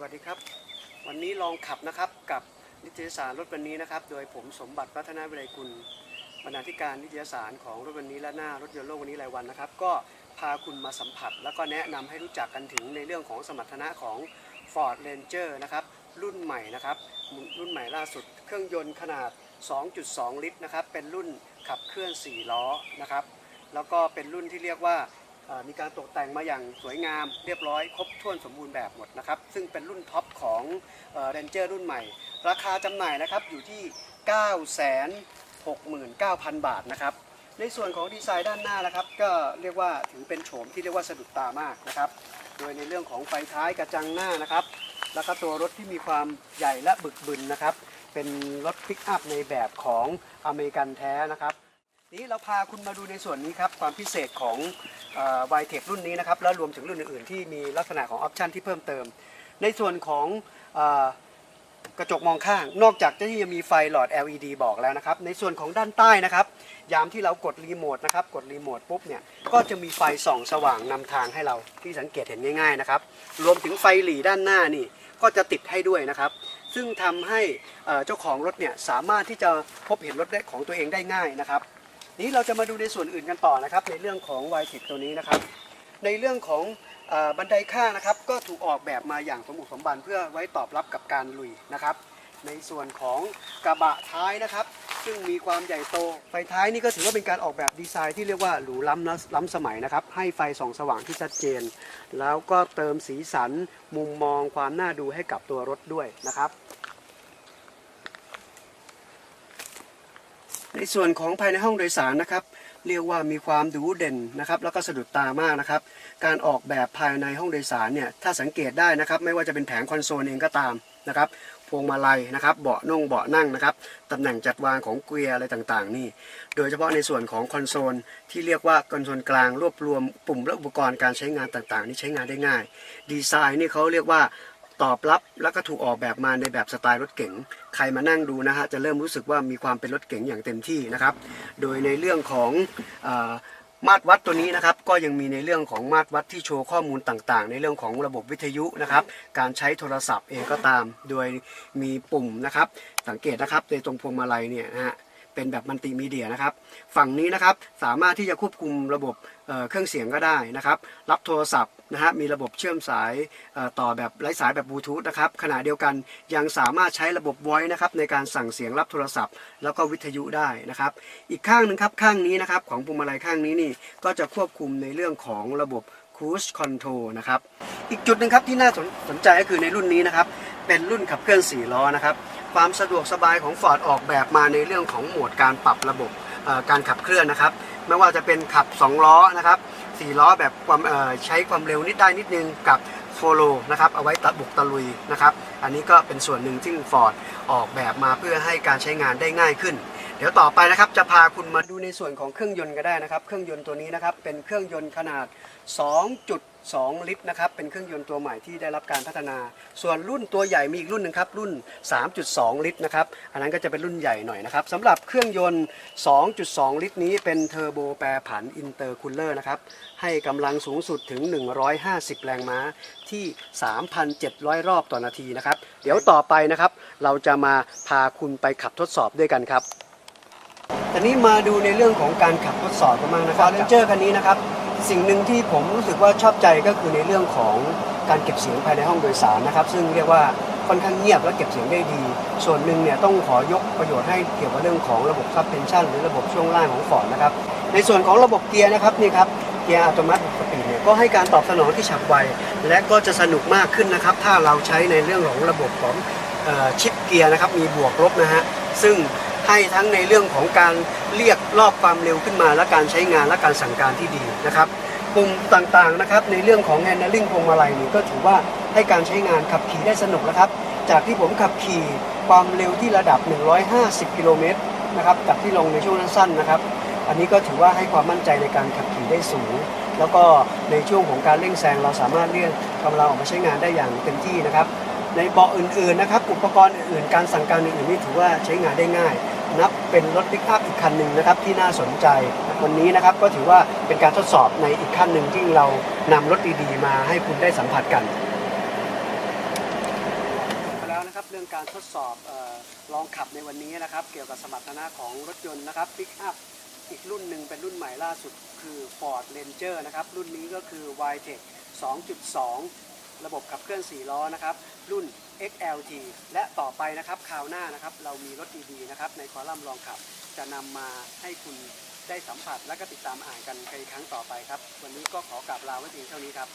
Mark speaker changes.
Speaker 1: สวัสดีครับ วันนี้ลองขับนะครับกับนิตยสารรถวันนี้นะครับ โดยผมสมบัติพัฒนาวิไลกุลบรรณาธิการนิตยสารของรถวันนี้และหน้ารถยนต์โลกวันนี้รายวันนะครับ ก็พาคุณมาสัมผัส แล้วก็แนะนำให้รู้จักกันถึงในเรื่องของสมรรถนะของ Ford Ranger นะครับรุ่นใหม่นะครับ รุ่นใหม่ล่าสุด เครื่องยนต์ขนาด 2.2 ลิตรนะครับเป็นรุ่นขับเคลื่อน 4 ล้อนะครับแล้วก็เป็นรุ่นที่เรียกว่า มีการตกแต่งมาอย่างสวยงามเรียบร้อยครบถ้วนสมบูรณ์แบบหมดนะครับซึ่งเป็นรุ่นท็อปของเรนเจอร์รุ่นใหม่ ราคาจำหน่ายนะครับอยู่ที่ 969,000 บาทนะครับในส่วนของดีไซน์ด้านหน้านะครับ ก็เรียกว่าถือเป็นโฉมที่เรียกว่าสะดุดตามากนะครับโดยในเรื่องของไฟท้ายกระจังหน้านะครับ แล้วก็ตัวรถที่มีความใหญ่และบึกบึนนะครับ เป็นรถพิกอัพในแบบของอเมริกันแท้นะครับ นี้เราพาคุณมาดูในส่วนนี้ครับความพิเศษของวายเทครุ่นนี้นะครับแล้วรวมถึงรุ่นอื่นๆที่มีลักษณะของออปชันที่เพิ่มเติม ในส่วนของอกระจกมองข้าง นอกจากที่จะมีไฟหลอด LED บอกแล้วนะครับ ในส่วนของด้านใต้นะครับ ยามที่เรากดรีโมทนะครับ กดรีโมทปุ๊บเนี่ย ก็จะมีไฟส่องสว่างนำทางให้เราที่สังเกตเห็นง่ายๆนะครับ รวมถึงไฟหลีด้านหน้านี่ ก็จะติดให้ด้วยนะครับ ซึ่งทำให้เอ่อเจ้าของรถเนี่ยสามารถที่จะพบเห็นรถได้ของตัวเองได้ง่ายนะครับ นี้เราจะมาดูในส่วนอื่นกันต่อนะครับ ในเรื่องของวายเทคตัวนี้นะครับ ในเรื่องของอบันไดข้างนะครับ ก็ถูกออกแบบมาอย่างสมบุกสมบันเพื่อไว้ตอบรับกับการลุยนะครับ ในส่วนของกระบะท้ายนะครับ ซึ่งมีความใหญ่โตไฟท้ายนี่ก็ถือว่าเป็นการออกแบบดีไซน์ที่เรียกว่าหรูล้ำนะล้ำสมัยนะครับ ให้ไฟส่องสว่างที่ชัดเจน แล้วก็เติมสีสันมุมมองความน่าดูให้กับตัวรถด้วยนะครับ ในส่วนของภายในห้องโดยสารนะครับ เรียกว่ามีความดูเด่นนะครับแล้วก็สะดุดตามากนะครับ การออกแบบภายในห้องโดยสารเนี่ยถ้าสังเกตได้นะครับไม่ว่าจะเป็นแผงคอนโซลเองก็ตามนะครับพวงมาลัยนะครับเบาะนุ่งเบาะนั่งนะครับตำแหน่งจัดวางของเกียร์อะไรต่างๆ นี่ โดยเฉพาะในส่วนของคอนโซลที่เรียกว่าคอนโซลกลางรวบรวมปุ่มและอุปกรณ์การใช้งานต่างๆ นี่ใช้งานได้ง่าย ดีไซน์นี่เขาเรียกว่า ตอบรับแล้วก็ถูกออกแบบมาในแบบสไตล์รถเก๋งใครมานั่งดูนะฮะจะเริ่มรู้สึกว่ามีความเป็นรถเก๋งอย่างเต็มที่นะครับ โดยในเรื่องของอมาตรวัดตัวนี้นะครับก็ยังมีในเรื่องของมาตรวัดที่โชว์ข้อมูลต่างๆ ในเรื่องของระบบวิทยุนะครับ การใช้โทรศัพท์เองก็ตาม โดยมีปุ่มนะครับ สังเกตนะครับในตรงพวงมาลัยเนี่ยนะฮะ เป็นแบบมัลติมีเดียนะครับ ฝั่งนี้นะครับสามารถที่จะควบคุมระบบเเครื่องเสียงก็ได้นะครับ รับโทรศัพท์นะฮะมีระบบเชื่อมสายต่อแบบไร้สายแบบบลูทูธนะครับขณะเดียวกันยังสามารถใช้ระบบ voice นะครับในการสั่งเสียงรับโทรศัพท์ แล้วก็วิทยุได้นะครับ อีกข้างหนึ่งครับข้างนี้นะครับของพวงมาลัยข้างนี้นี่ก็จะควบคุมในเรื่องของระบบ cruise control นะครับ อีกจุดหนึ่งครับที่น่าสนสนใจก็คือในรุ่นนี้นะครับ เป็นรุ่นขับเคลื่อน4ล้อนะครับ ความสะดวกสบายของ Ford ออกแบบมาในเรื่องของโหมดการปรับระบบการขับเคลื่อนนะครับ ไม่ว่าจะเป็นขับ 2 ล้อนะครับ4ล้อแบบความใช้ความเร็วนิดได้นิดนึงกับโฟโลนะครับเอาไว้ตะบุกตะลุยนะครับ อันนี้ก็เป็นส่วนหนึ่งที่ Ford ออกแบบมาเพื่อให้การใช้งานได้ง่ายขึ้น เดี๋ยวต่อไปนะครับจะพาคุณมาดูในส่วนของเครื่องยนต์ก็ได้นะครับ เครื่องยนต์ตัวนี้นะครับเป็นเครื่องยนต์ขนาด 2.2 ลิตรนะครับเป็นเครื่องยนต์ตัวใหม่ที่ได้รับการพัฒนา ส่วนรุ่นตัวใหญ่มีอีกรุ่นหนึ่งครับรุ่น 3.2 ลิตรนะครับอันนั้นก็จะเป็นรุ่นใหญ่หน่อยนะครับสำหรับเครื่องยนต์ 2.2 ลิตร นี้เป็นเทอร์โบแปรผันอินเตอร์คูลเลอร์นะครับให้กำลังสูงสุดถึง 150 แรงม้าที่ 3,700 รอบต่อนาทีนะครับเดี๋ยวต่อไปนะครับเราจะมาพาคุณไปขับทดสอบด้วยกันครับ แต่นี้มาดูในเรื่องของการขับทดสอบกันบ้างนะครับเรนเจอร์คันนี้นะครับ สิ่งหนึ่งที่ผมรู้สึกว่าชอบใจก็คือในเรื่องของการเก็บเสียงภายในห้องโดยสารนะครับ ซึ่งเรียกว่าค่อนข้างเงียบและเก็บเสียงได้ดี ส่วนหนึ่งเนี่ยต้องขอยกประโยชน์ให้เกี่ยวกับเรื่องของระบบซับเพนชั่นหรือระบบช่วงล่างของฟอร์ดนะครับ ในส่วนของระบบเกียร์นะครับนี่ครับเกียร์อัตโนมัติปกติเนี่ยก็ให้การตอบสนองที่ฉับไว และก็จะสนุกมากขึ้นนะครับ ถ้าเราใช้ในเรื่องของระบบของเอ่อชิปเกียร์นะครับมีบวกลบนะฮะซึ่ง ให้ทั้งในเรื่องของการเรียกรอบความเร็วขึ้นมา และการใช้งานและการสั่งการที่ดีนะครับปุ่มต่างๆนะครับในเรื่องของ handling พวงมาลัยนี่ก็ถือว่าให้การใช้งานขับขี่ได้สนุกนะครับ จากที่ผมขับขี่ความเร็วที่ระดับ 150 กิโลเมตรนะครับจากที่ลงในช่วงสั้นๆนะครับ อันนี้ก็ถือว่าให้ความมั่นใจในการขับขี่ได้สูง แล้วก็ในช่วงของการเร่งแซงเราสามารถเรียกกำลังออกมาใช้งานได้อย่างเต็มที่นะครับในเบาะอื่นๆนะครับ อุปกรณ์อื่นๆ การสั่งการอื่นๆนี่ถือว่าใช้งานได้ง่าย นับเป็นรถปิกอัพอีกคันหนึ่งนะครับที่น่าสนใจ วันนี้นะครับก็ถือว่าเป็นการทดสอบในอีกขั้นหนึ่งที่เรานำรถดีๆมาให้คุณได้สัมผัสกันแล้วนะครับเรื่องการทดสอบออลองขับในวันนี้นะครับ เกี่ยวกับสมรรถนะของรถยนต์นะครับปิกอัพอีกรุ่นหนึ่งเป็นรุ่นใหม่ล่าสุดคือ Ford Ranger นะครับรุ่นนี้ก็คือ YTEC 2.2 ระบบขับเคลื่อน 4 ล้อนะครับรุ่น XLT และต่อไปนะครับคราวหน้านะครับเรามีรถดีๆนะครับในคอลัมน์ลองขับ จะนำมาให้คุณได้สัมผัสและก็ติดตามอ่านกันในครั้งต่อไปครับ วันนี้ก็ขอกราบลาไว้เพียงเท่านี้ครับ